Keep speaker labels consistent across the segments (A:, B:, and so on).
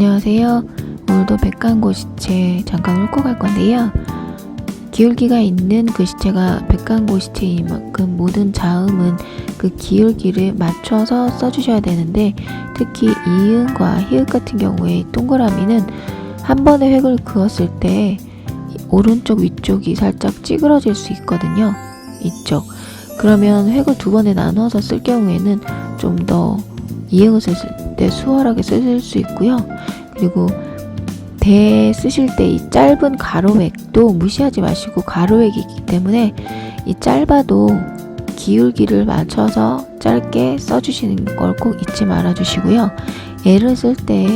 A: 안녕하세요. 오늘도 백간고시체 잠깐 훑고 갈 건데요. 기울기가 있는 글씨체가 백간고시체인 만큼 모든 자음은 그 기울기를 맞춰서 써주셔야 되는데 특히 이응과 히읗 같은 경우에 동그라미는 한 번에 획을 그었을 때 오른쪽 위쪽이 살짝 찌그러질 수 있거든요. 이쪽. 그러면 획을 두 번에 나눠서 쓸 경우에는 좀더 이응을 쓸때 수월하게 쓰실 수 있고요. 그리고 대 쓰실 때 이 짧은 가로획도 무시하지 마시고 가로획이기 때문에 이 짧아도 기울기를 맞춰서 짧게 써주시는 걸 꼭 잊지 말아 주시고요. 애를 쓸 때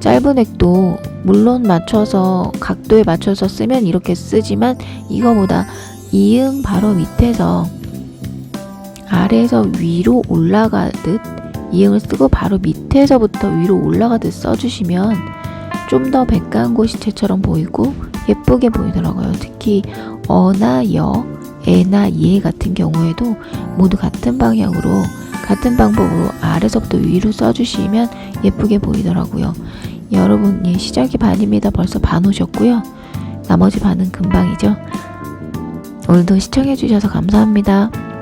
A: 짧은 획도 물론 맞춰서 각도에 맞춰서 쓰면 이렇게 쓰지만 이거보다 이응 바로 밑에서 아래에서 위로 올라가듯 이응을 쓰고 바로 밑에서부터 위로 올라가듯 써주시면 좀 더 백간 고시체처럼 보이고 예쁘게 보이더라고요. 특히 어나 여, 에나 예 같은 경우에도 모두 같은 방향으로 같은 방법으로 아래서부터 위로 써주시면 예쁘게 보이더라고요. 여러분 예, 시작이 반입니다. 벌써 반 오셨고요. 나머지 반은 금방이죠. 오늘도 시청해주셔서 감사합니다.